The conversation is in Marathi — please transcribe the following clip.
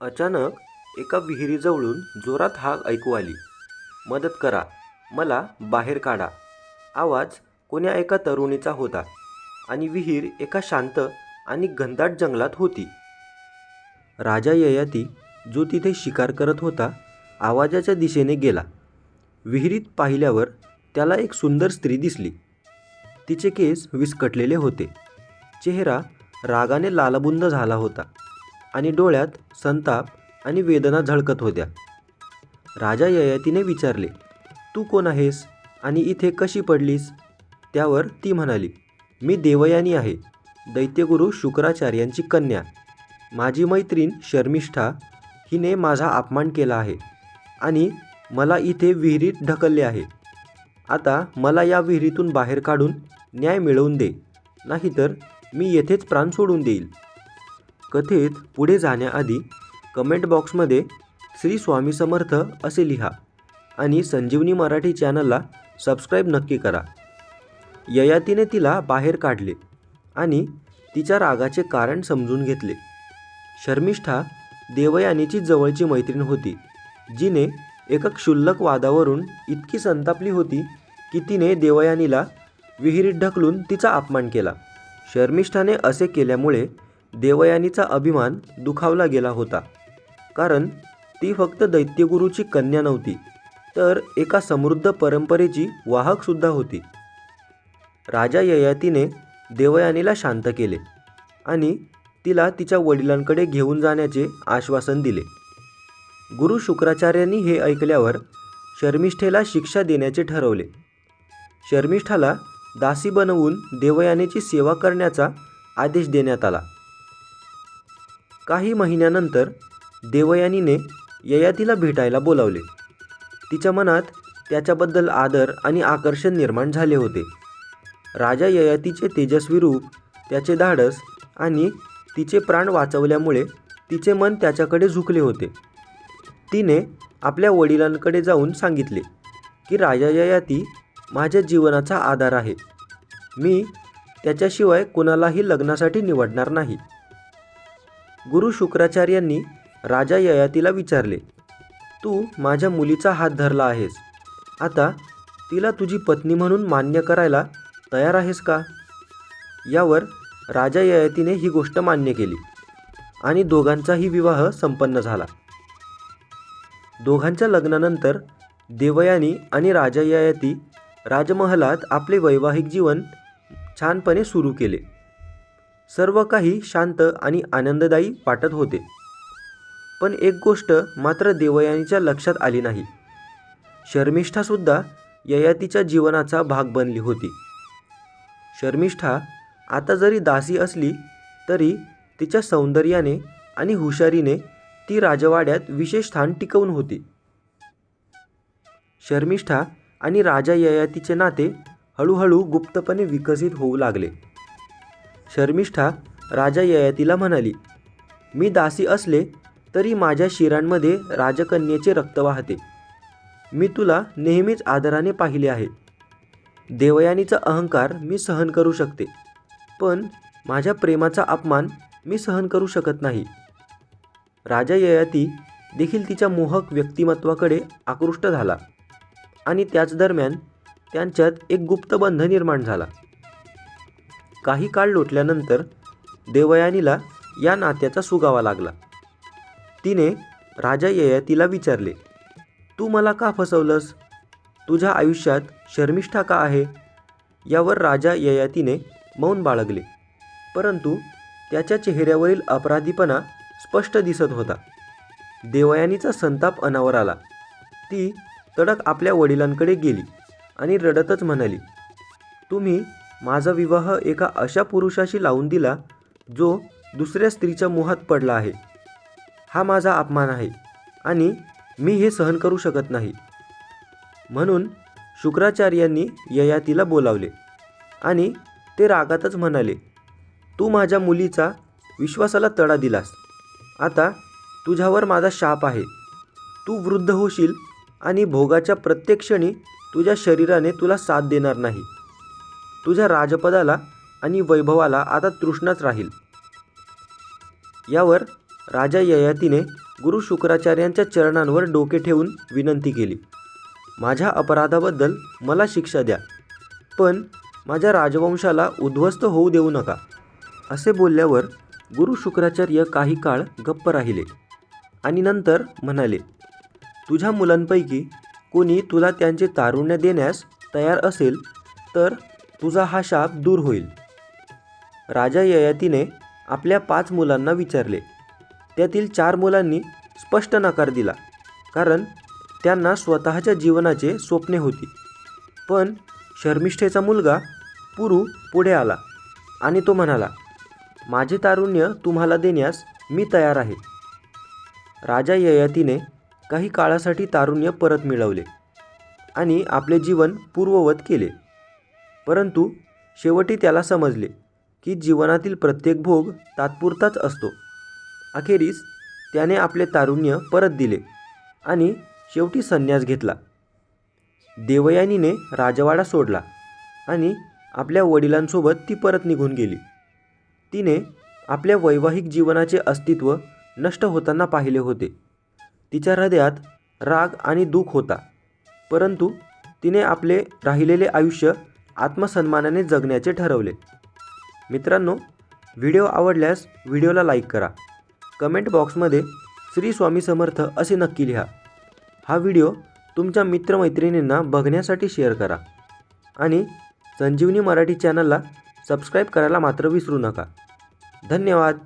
अचानक एका विहिरीजवळून जोरात हाक ऐकू आली. मदत करा. मला बाहेर काढा. आवाज कोण्या एका तरुणीचा होता आणि विहीर एका शांत आणि घनदाट जंगलात होती. राजा ययाती जो तिथे शिकार करत होता आवाजाच्या दिशेने गेला. विहिरीत पाहिल्यावर त्याला एक सुंदर स्त्री दिसली. तिचे केस विस्कटलेले होते. चेहरा रागाने लालबुंद झाला होता. आणि डोळ्यात संताप आणि वेदना झळकत होत्या. राजा ययातीने विचारले तू कोण आहेस आणि इथे कशी पडलीस? त्यावर ती म्हणाली मी देवयानी आहे. दैत्यगुरू शुक्राचार्यांची कन्या. माझी मैत्रीण शर्मिष्ठा हिने माझा अपमान केला आहे आणि मला इथे विहिरीत ढकलले आहे. आता मला या विहिरीतून बाहेर काढून न्याय मिळवून दे नाहीतर मी येथेच प्राण सोडून देईल. कथेत पुढे जाण्याआधी कमेंट बॉक्समध्ये श्री स्वामी समर्थ असे लिहा आणि संजीवनी मराठी चॅनलला सबस्क्राईब नक्की करा. ययातीने तिला बाहेर काढले आणि तिच्या रागाचे कारण समजून घेतले. शर्मिष्ठा देवयानीची जवळची मैत्रीण होती जिने एका क्षुल्लक वादावरून इतकी संतापली होती की तिने देवयानीला विहिरीत ढकलून तिचा अपमान केला. शर्मिष्ठाने असे केल्यामुळे देवयानीचा अभिमान दुखावला गेला होता. कारण ती फक्त दैत्यगुरूची कन्या नव्हती तर एका समृद्ध परंपरेची वाहकसुद्धा होती. राजा ययातीने देवयानीला शांत केले आणि तिला तिच्या वडिलांकडे घेऊन जाण्याचे आश्वासन दिले. गुरु शुक्राचार्यांनी हे ऐकल्यावर शर्मिष्ठेला शिक्षा देण्याचे ठरवले. शर्मिष्ठाला दासी बनवून देवयानीची सेवा करण्याचा आदेश देण्यात आला. काही महिन्यानंतर देवयानीने ययातीला भेटायला बोलावले. तिच्या मनात त्याच्याबद्दल आदर आणि आकर्षण निर्माण झाले होते. राजा ययातीचे तेजस्वी रूप त्याचे धाडस आणि तिचे प्राण वाचवल्यामुळे तिचे मन त्याच्याकडे झुकले होते. तिने आपल्या वडिलांकडे जाऊन सांगितले की राजा ययाती माझ्या जीवनाचा आधार आहे. मी त्याच्याशिवाय कोणालाही लग्नासाठी निवडणार नाही. गुरु शुक्राचार्यांनी राजा ययातीला विचारले तू माझ्या मुलीचा हात धरला आहेस. आता तिला तुझी पत्नी म्हणून मान्य करायला तयार आहेस का? यावर राजा ययातीने ही गोष्ट मान्य केली आणि दोघांचाही विवाह संपन्न झाला. दोघांच्या लग्नानंतर देवयानी आणि राजा ययाती राजमहालात आपले वैवाहिक जीवन छानपणे सुरू केले. सर्व काही शांत आणि आनंददायी वाटत होते. पण एक गोष्ट मात्र देवयानीच्या लक्षात आली नाही. शर्मिष्ठासुद्धा ययातीच्या जीवनाचा भाग बनली होती. शर्मिष्ठा आता जरी दासी असली तरी तिच्या सौंदर्याने आणि हुशारीने ती राजवाड्यात विशेष स्थान टिकवून होती. शर्मिष्ठा आणि राजा ययातीचे नाते हळूहळू गुप्तपणे विकसित होऊ लागले. शर्मिष्ठा राजा ययातीला म्हणाली मी दासी असले तरी माझ्या शिरांमध्ये राजकन्येचे रक्त वाहते. मी तुला नेहमीच आदराने पाहिले आहे. देवयानीचा अहंकार मी सहन करू शकते पण माझ्या प्रेमाचा अपमान मी सहन करू शकत नाही. राजा ययाती देखील तिच्या मोहक व्यक्तिमत्वाकडे आकृष्ट झाला आणि त्याच दरम्यान त्यांच्यात एक गुप्त बंध निर्माण झाला. काही काळ लोटल्यानंतर देवयानीला या नात्याचा सुगावा लागला. तिने राजा ययातीला विचारले तू मला का फसवलंस? तुझ्या आयुष्यात शर्मिष्ठा का आहे? यावर राजा ययातीने मौन बाळगले. परंतु त्याच्या चेहऱ्यावरील अपराधीपणा स्पष्ट दिसत होता. देवयानीचा संताप अनावर आला. ती तडक आपल्या वडिलांकडे गेली आणि रडतच म्हणाली तुम्ही माझा विवाह एका अशा पुरुषाशी लावून दिला जो दुसऱ्या स्त्रीच्या मोहात पडला आहे. हा माझा अपमान आहे आणि मी हे सहन करू शकत नाही. म्हणून शुक्राचार्यांनी ययातीला बोलावले आणि ते रागातच म्हणाले तू माझ्या मुलीचा विश्वासाला तडा दिलास. आता तुझ्यावर माझा शाप आहे. तू वृद्ध होशील आणि भोगाच्या प्रत्येक क्षणी तुझ्या शरीराने तुला साथ देणार नाही. तुझ्या राजपदाला आणि वैभवाला आता तृष्णाच राहील. यावर राजा ययातीने गुरु शुक्राचार्यांच्या चरणांवर डोके ठेवून विनंती केली. माझ्या अपराधाबद्दल मला शिक्षा द्या पण माझ्या राजवंशाला उद्ध्वस्त होऊ देऊ नका असे बोलल्यावर गुरु शुक्राचार्य काही काळ गप्प राहिले आणि नंतर म्हणाले तुझ्या मुलांपैकी कोणी तुला त्यांचे तारुण्य देण्यास तयार असेल तर तुझा हा शाप दूर होईल. राजा ययातीने आपल्या पाच मुलांना विचारले. त्यातील चार मुलांनी स्पष्ट नकार दिला कारण त्यांना स्वतःच्या जीवनाचे स्वप्ने होती. पण शर्मिष्ठेचा मुलगा पुरू पुढे आला आणि तो म्हणाला माझे तारुण्य तुम्हाला देण्यास मी तयार आहे. राजा ययातीने काही काळासाठी तारुण्य परत मिळवले आणि आपले जीवन पूर्ववत केले. परंतु शेवटी त्याला समजले की जीवनातील प्रत्येक भोग तात्पुरताच असतो. अखेरीस त्याने आपले तारुण्य परत दिले आणि शेवटी संन्यास घेतला. देवयानीने राजवाडा सोडला आणि आपल्या वडिलांसोबत ती परत निघून गेली. तिने आपल्या वैवाहिक जीवनाचे अस्तित्व नष्ट होताना पाहिले होते. तिच्या हृदयात राग आणि दुःख होता परंतु तिने आपले राहिलेले आयुष्य आत्मसन्मानाने जगण्याचे ठरवले. मित्रांनो व्हिडिओ आवडल्यास व्हिडिओला लाईक करा. कमेंट बॉक्समध्ये श्री स्वामी समर्थ असे नक्की लिहा. हा व्हिडिओ तुमच्या मित्रमैत्रिणींना बघण्यासाठी शेअर करा. आणि संजीवनी मराठी चॅनलला सबस्क्राईब करायला मात्र विसरू नका. धन्यवाद.